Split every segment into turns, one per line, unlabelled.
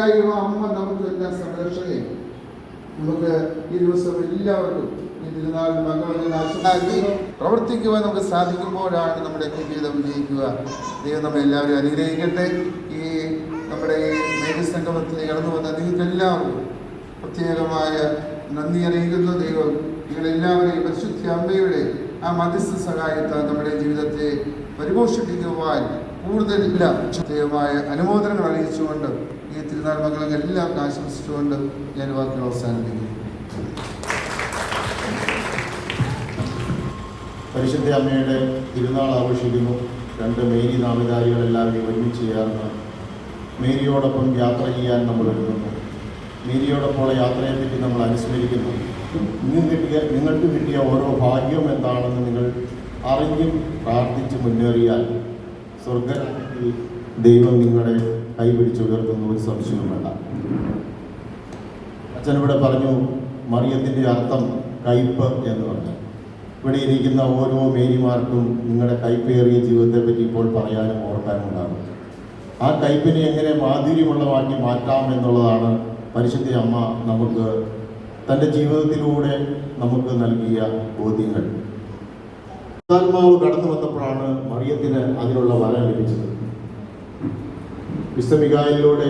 തീർച്ചയായും അമ്മ നമുക്ക് എല്ലാം സംരക്ഷകയും നമുക്ക് ഈ ദിവസം എല്ലാവർക്കും ഈ തിരുനാൾ ആശംസിക്കുന്നു. പ്രവർത്തിക്കുവാൻ നമുക്ക് സാധിക്കുമ്പോഴാണ് നമ്മുടെ ജീവിതം വിജയിക്കുക ദൈവം നമ്മെ എല്ലാവരും അനുഗ്രഹിക്കട്ടെ. ഈ നമ്മുടെ ഈ മേഘസംഗമത്തിൽ കടന്നു വന്ന നിങ്ങൾക്കെല്ലാവർക്കും പ്രത്യേകമായ നന്ദി അറിയിക്കുന്നു. ദൈവം നിങ്ങളെല്ലാവരെയും പരിശുദ്ധ അമ്മയുടെ ആ മധ്യസ്ഥ സഹായത്താൽ നമ്മുടെ ജീവിതത്തെ പരിപോഷിപ്പിക്കുവാൻ കൂടുതലില്ല പ്രത്യേകമായ അനുമോദനങ്ങൾ അറിയിച്ചുകൊണ്ട് ഈ തിരുനാൾ മംഗളങ്ങൾ എല്ലാം ആശംസിച്ചുകൊണ്ട് ഞാൻ വാക്കുകൾ അവസാനിപ്പിക്കുന്നു.
പരിശുദ്ധ അമ്മയുടെ തിരുനാൾ ആഘോഷിക്കുന്നു. രണ്ട് മേരി നാമധാരികളെല്ലാവരും ഒരുമിച്ച് ചേർന്ന് മേരിയോടൊപ്പം യാത്ര ചെയ്യാൻ നമ്മൾ ഒരുങ്ങുന്നു. മേരിയോടൊപ്പമുള്ള യാത്രയെപ്പറ്റി നമ്മൾ അനുസ്മരിക്കുന്നു. നിങ്ങൾക്ക് കിട്ടിയ നിങ്ങൾക്ക് കിട്ടിയ ഓരോ ഭാഗ്യം എന്താണെന്ന് നിങ്ങൾ അറിഞ്ഞും പ്രാർത്ഥിച്ച് മുന്നേറിയാൽ സ്വർഗരാജ്യത്തിൽ ദൈവം നിങ്ങളെ കൈപിടിച്ചുയർത്തുന്ന ഒരു സംശയവും വേണ്ട. അച്ഛനിവിടെ പറഞ്ഞു മറിയത്തിന്റെ അർത്ഥം കയ്പ് എന്ന് പറഞ്ഞു. ഇവിടെ ഇരിക്കുന്ന ഓരോ മേരിമാർക്കും നിങ്ങളുടെ കൈപ്പേറിയ ജീവിതത്തെ പറ്റി ഇപ്പോൾ പറയാനും ഓർക്കാനും ഉണ്ടാകും. ആ കയ്പിനെ എങ്ങനെ മാധുര്യമുള്ളതാക്കി മാറ്റാം എന്നുള്ളതാണ് പരിശുദ്ധ അമ്മ നമുക്ക് തന്റെ ജീവിതത്തിലൂടെ നമുക്ക് നൽകിയ ബോധ്യങ്ങൾ. കടന്നു വന്നപ്പോഴാണ് മറിയത്തിന് അതിനുള്ള വരം ലഭിച്ചത്. വിശ്വമികായിലൂടെ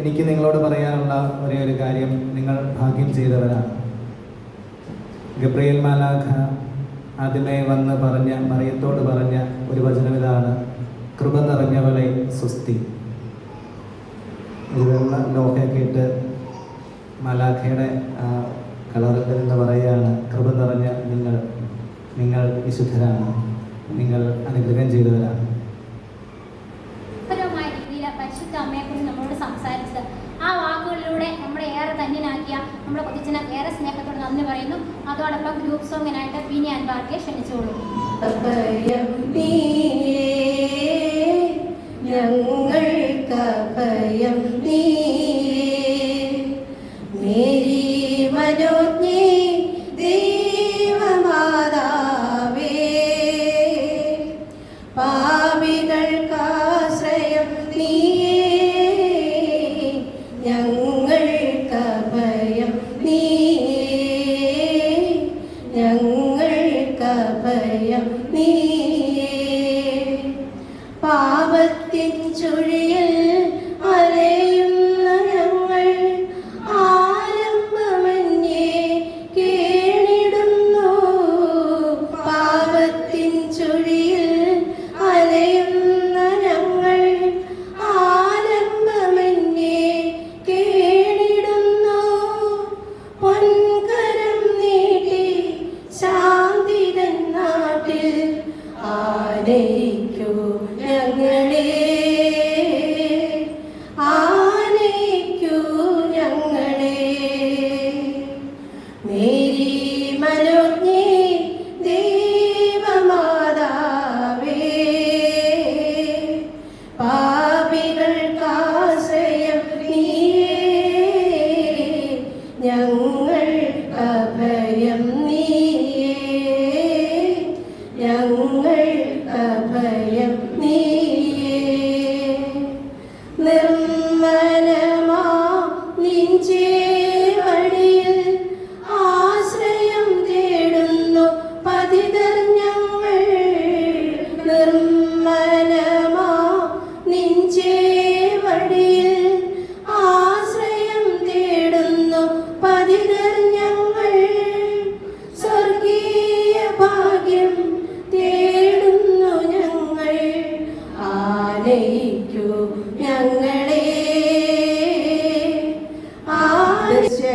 എനിക്ക് നിങ്ങളോട് പറയാനുള്ള ഒരേ ഒരു കാര്യം നിങ്ങൾ ഭാഗ്യം ചെയ്തവരാണ്. ഗബ്രിയൽ മാലാഖ ആദ്യമേ വന്ന് പറഞ്ഞ മറിയത്തോട് പറഞ്ഞ ഒരു വചനം ഇതാണ് കൃപ നിറഞ്ഞവളെ സുസ്തി ഒരു വെള്ള ഇട്ട് മാലാഖയുടെ കളറിൽ നിന്ന് പറയുകയാണ് കൃപ നിറഞ്ഞ നിങ്ങൾ നിങ്ങൾ വിശുദ്ധരാണ് നിങ്ങൾ അനുഗ്രഹം ചെയ്തവരാണ്.
ധന്യനാക്കിയ നമ്മുടെ കൊതിച്ചന് ഏറെ സ്നേഹത്തോട് നന്ദി പറയുന്നു. അതോടൊപ്പം ഗ്രൂപ്പ് സോങ്ങിനായിട്ട് ബിനി അൻപാർക്കെ ക്ഷണിച്ചോളൂ
പാപത്തിൻ ചുഴിയിൽ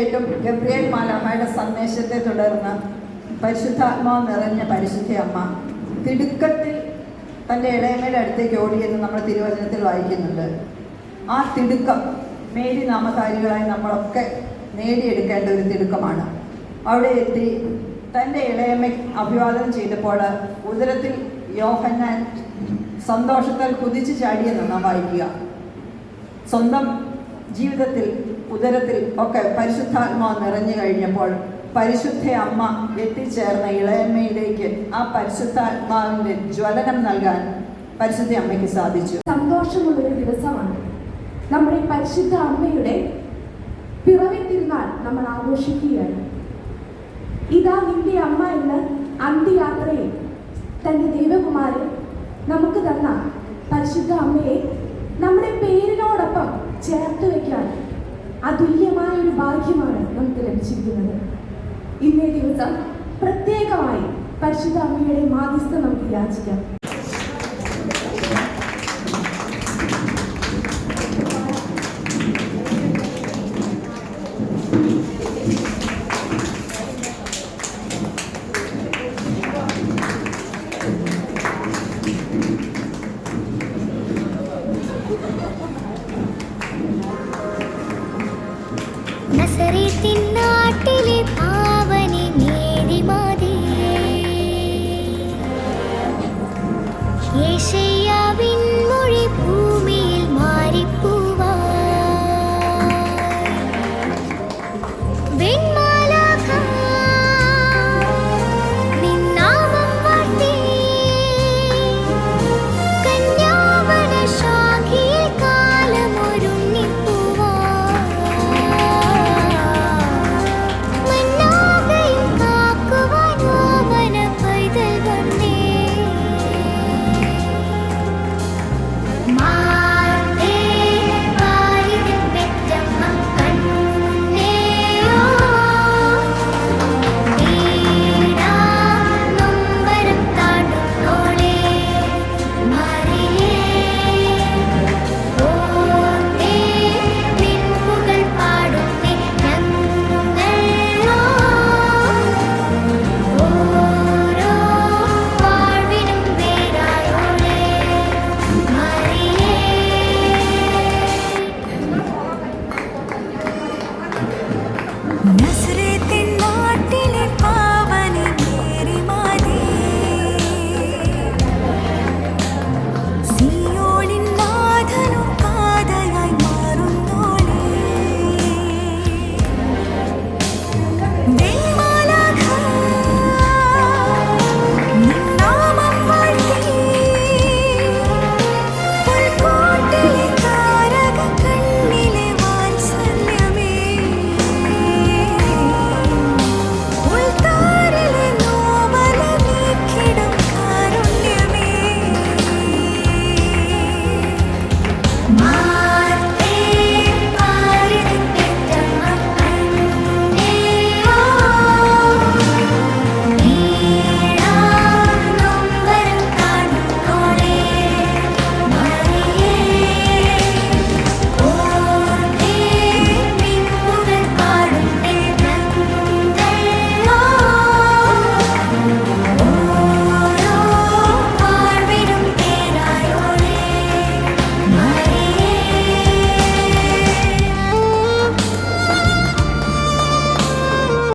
ആന
ഗബ്രിയേൽ മാലാമ്മയുടെ സന്ദേശത്തെ തുടർന്ന് പരിശുദ്ധാത്മാവ് നിറഞ്ഞ പരിശുദ്ധ അമ്മ തിടുക്കത്തിൽ തന്റെ ഇളയമ്മയുടെ അടുത്തേക്ക് ഓടിയെന്ന് നമ്മൾ തിരുവചനത്തിൽ വായിക്കുന്നുണ്ട്. ആ തിടുക്കം മേരി നാമധാരികളായി നമ്മളൊക്കെ നേടിയെടുക്കേണ്ട ഒരു തിടുക്കമാണ്. അവിടെ എത്തി തന്റെ ഇളയമ്മ അഭിവാദനം ചെയ്തപ്പോൾ ഉദരത്തിൽ യോഹന്നാൻ സന്തോഷത്താൽ കുതിച്ചു ചാടിയെന്ന് നാം വായിക്കുക. സ്വന്തം ജീവിതത്തിൽ ഉദരത്തിൽ ഒക്കെ പരിശുദ്ധാത്മാവ് നിറഞ്ഞു കഴിഞ്ഞപ്പോൾ പരിശുദ്ധ അമ്മ എത്തിച്ചേർന്ന ഇളയമ്മയിലേക്ക് ആ പരിശുദ്ധാത്മാവിന്റെ ജ്വലനം നൽകാൻ പരിശുദ്ധ അമ്മയ്ക്ക് സാധിച്ചു.
സന്തോഷമുള്ളൊരു ദിവസമാണ്. നമ്മുടെ പരിശുദ്ധ അമ്മയുടെ പിറവി തിരുനാൾ നമ്മൾ ആഘോഷിക്കുകയാണ്. ഇതാ നിന്റെ അമ്മ എന്ന് അന്ത്യയാത്രയിൽ തന്റെ ദൈവകുമാരൻ നമുക്ക് തന്ന പരിശുദ്ധ അമ്മയെ നമ്മുടെ പേരിനോടൊപ്പം ചേർത്ത് വയ്ക്കാൻ അതുല്യമായ ഒരു ഭാഗ്യമാണ് നമുക്ക് ലഭിച്ചിരിക്കുന്നത്. ഇന്നേ ദിവസം പ്രത്യേകമായി പരിശുദ്ധ അമ്മയുടെ മാധ്യസ്ഥ നമുക്ക് യാചിക്കാം.
এসেই